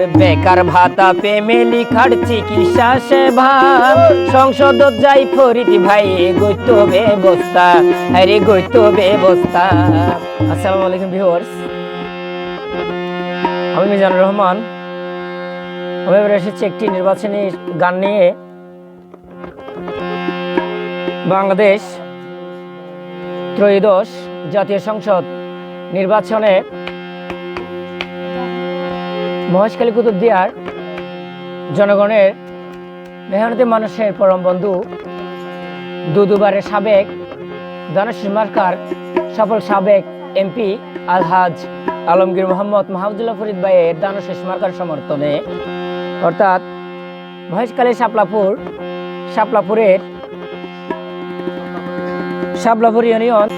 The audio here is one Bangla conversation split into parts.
ওরে বেকার ভাতা ফ্যামিলি খাট চিকিৎসা সেবা। সংসদ যাই ফরিদি ভাই গইত ব্যবস্থা, আরে গইত ব্যবস্থা। আসসালামু আলাইকুম ভিউয়ার্স। আমি মিজানুর রহমান। আমি এবার এসেছি একটি নির্বাচনী গান নিয়ে। বাংলাদেশ ত্রয়োদশ জাতীয় সংসদ নির্বাচনে মহেশখালী কুতুবদিয়ার জনগণের মেহনতি মানুষের পরম বন্ধু দু দুবারের সাবেক দানশীর মার্কার সফল সাবেক এমপি আলহাজ আলমগীর মোহাম্মদ মাহমুদুল্লাহ ফরিদ ভাইয়ের দানশেষ মার্কার সমর্থনে, অর্থাৎ মহেশখালী শাপলাপুর, শাপলাপুরের শাপলাপুর ইউনিয়ন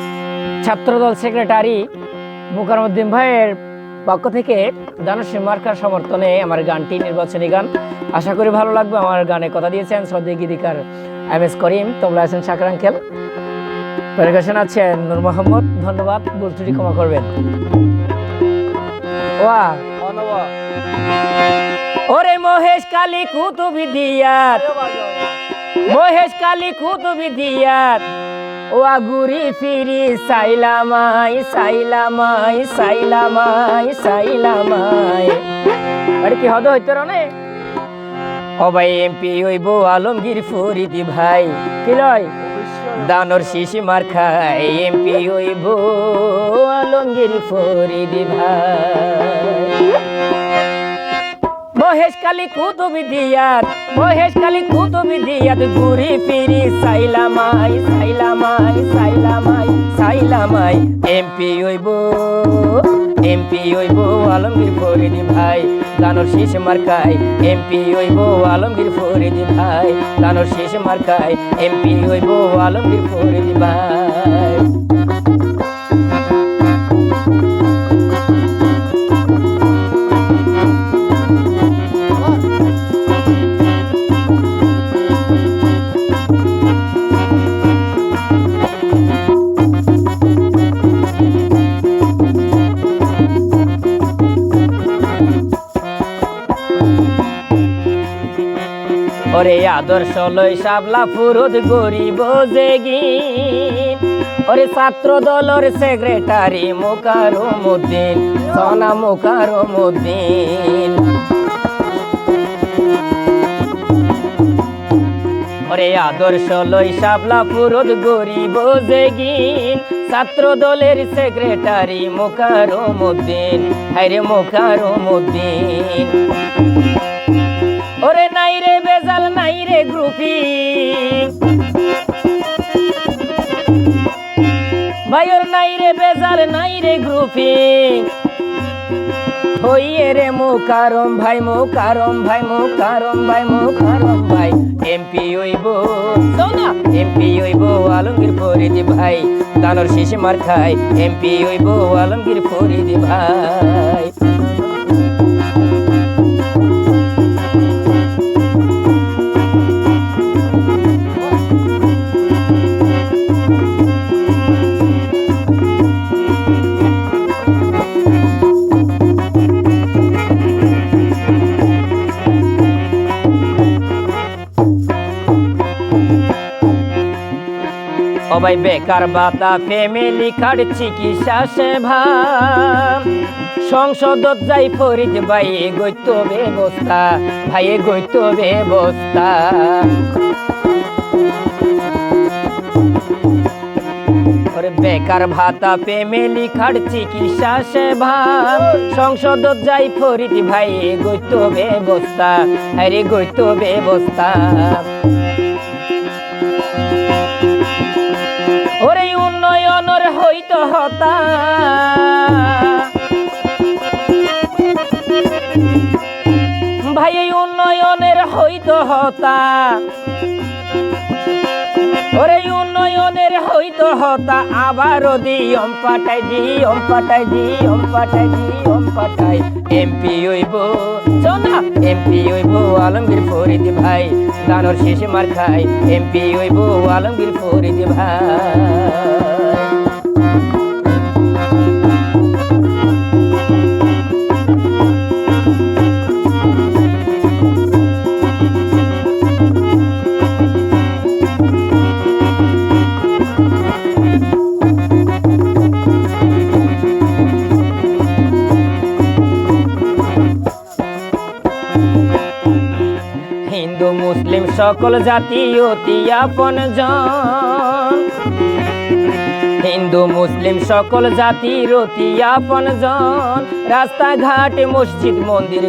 ছাত্রদল সেক্রেটারি মুকারমুদ্দিন ভাইয়ের পক্ষ থেকে দানশ্রী মার্কার সমর্থনে আমার গানটি নির্বাচনী গান। আশা করি ভালো লাগবে। আমার গানে কথা দিয়েছেন শ্রদ্ধে গীতিকার এম এস করিম। তবলা আছেন শাকর আঙ্কেল পরিবেশন আছেন নূর মোহাম্মদ। ধন্যবাদ। বুলটুটি ক্ষমা করবেন। ওয়া। ওরে মহেশ কালী কুতুবি দিয়াত মহেশ কালী কুতুবি দিয়াত ও আগুরি ফিরি, সাইলামাই সাইলামাই সাইলামাই সাইলামাই। আরে কি হদ হইতো রে ও ভাই, এমপি হইব আলমগীর ফরিদি ভাই। কি লয়? দানর শিশি মার খাই এমপি হইব আলমগীর ফরিদি ভাই। মহেশ কালী কুতুবি দিয়াত, মহেশ কালী কুতুবি দিয়াত, ঘুরি ফিরি সাইলামাই সাইলামাই সাইলামাই সাইলামাই এমপি হইব এমপি হইব আলমগীর ফরিদি ভাই, দানর শেষ মার্কাই এমপি হইব আলমগীর ফরিদি ভাই, দানর শেষ মার্কাই এমপি হইব আলমগীর ফরিদি ভাই। ওরে আদর্শ লই সাবলা ফুরুদ গরিব জেগি। ওরে ছাত্র দলর সেক্রেটারি মোকারুমুদ্দিন, সোনা মোকারুমুদ্দিন। ওরে আদর্শ লই সাবলা ফুরুদ গরিব জেগিন ছাত্র দলের সেক্রেটারি মোকারুমুদ্দিন হাইরে মোকারুমুদ্দিন। ওরে নাই রে বেজাল নাই রে গ্রুপি। ভাই ওর নাই রে বেজাল নাই রে গ্রুপি। হইয়ে রে মুকারম ভাই মুকারম ভাই মুকারম ভাই মুকারম ভাই। এমপি হইব সোনা এমপি হইব আলমগীর ফরিদি ভাই। দানর শেষে মার খাই এমপি হইব আলমগীর ফরিদি ভাই। সবাই বেকার বাতা ফ্যামিলি কার্ড চিকিৎসা সেবা। সংসদত যাই ফরিদ ভাই গৈত ব্যবস্থা, ভাই গৈত ব্যবস্থা। বেকার ভাতা ফ্যামিলি কার্ড চিকিৎসা সেবা। সংসদত যাই ফরিদ ভাই গৈত ব্যবস্থা, আরে গৈত ব্যবস্থা। হতা ভাই উন্নয়নের হইত হতা ওরে উন্নয়নের হইত হতা আবারও দিয়ম পাঠাই দিয়ম পাঠাই দিয়ম পাঠাই দিয়ম পাঠাই। এমপি হইব সোনা এমপি হইব, আলমগীর ফরিদ ভাই। দানর শেষে মার খাই, এমপি হইব, আলমগীর ফরিদ ভাই। সকল জাতি অতি আপন জন হিন্দু, মুসলিম সকল জাতির অতি আপন জন রাস্তাঘাট, মসজিদ, মন্দির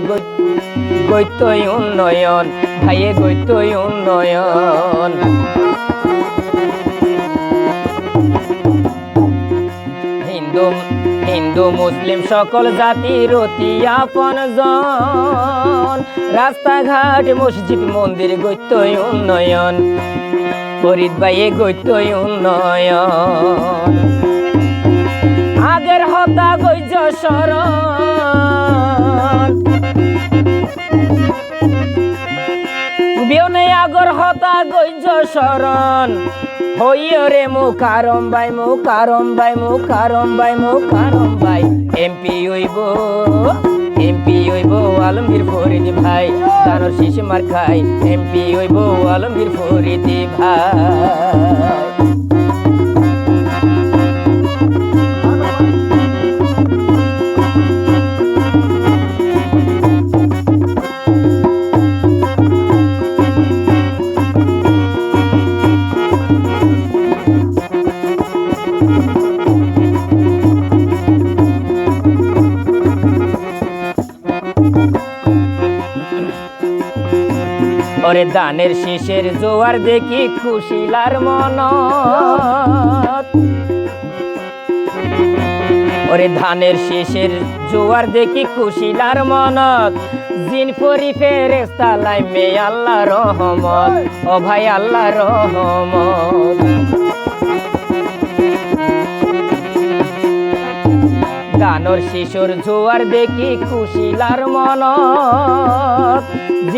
গৈত্যই উন্নয়ন, ভাইয়ে গৈত্যই উন্নয়ন। হিন্দু হিন্দু, মুসলিম, সকল জাতির অতি আপন জন। রাস্তাঘাট, মসজিদ, মন্দির গৈত্যই উন্নয়ন। ফরিদ ভাইয়ে গৈত্যই উন্নয়ন। আগের হতা গৈজ শরণ। বিয়নে আগর হতা গৈজ শরণ। হইয় রে মুখারম বাই মুখারম বাই মুখারম বাই মুখারম বাই এমপি হইব এমপি হইব আলমগীর ফরিদি ভাই। তার শিশু মার খাই, এমপি হইব আলমগীর ফরিদি ভাই। ওরে দানের শেষের জোয়ার দেখি খুশিলার মন ওরে ধানের শেষের জোয়ার দেখি খুশিলার মনত। জিন ফরি ফেরেস্তা লাই মে আল্লাহ রহমত, ও ভাই আল্লাহ রহমত। গানর শিশুর জোয়ার দেখি খুশিলার মনত।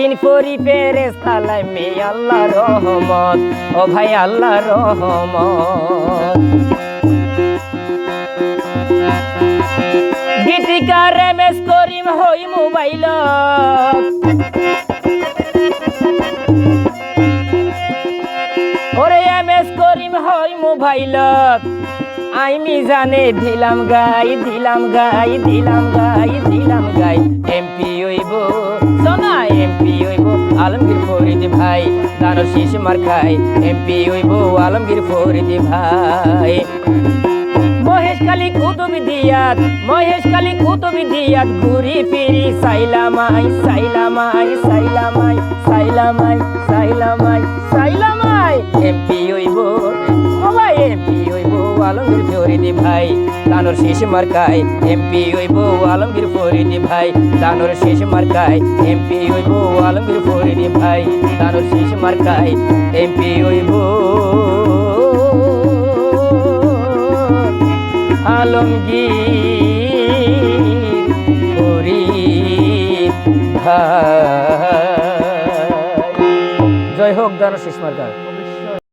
জিন ফরি ফেরেস্তা লাই মে আল্লাহ রহমত, ও ভাই আল্লাহ রহমত। গীতিকার এমএস করিম হই মোবাইল ওরে করিম হই মোবাইল জানে দিলাম গাই দিলাম গাই দিলাম গাই দিলাম গাই, এমপি হইব। সোনা আলমগীর ফরিদি ভাই দানো শীষ মার খাই। এমপি হইব আলমগীর ফরিদি ভাই। মহেশ কালী কুতুবি দিয়াত, মহেশ কালী কুতুবি দিয়াত, ঘুরি ফিরি সাইলামাই সাইলামাই সাইলামাই সাইলামাই সাইলামাই সাইলামাই। এমপি আলমগীর ফরিদি ভাই দানোর শেষ মার্কায় এমপি হইব আলমগীর ফরিদি ভাই দানোর শেষ মার্কায় এমপি হইব আলমগীর ফরিদি ভাই দানোর শেষ মার্কায় এমপি হইব আলমগীর জয় হোক দানো শেষ মার্কা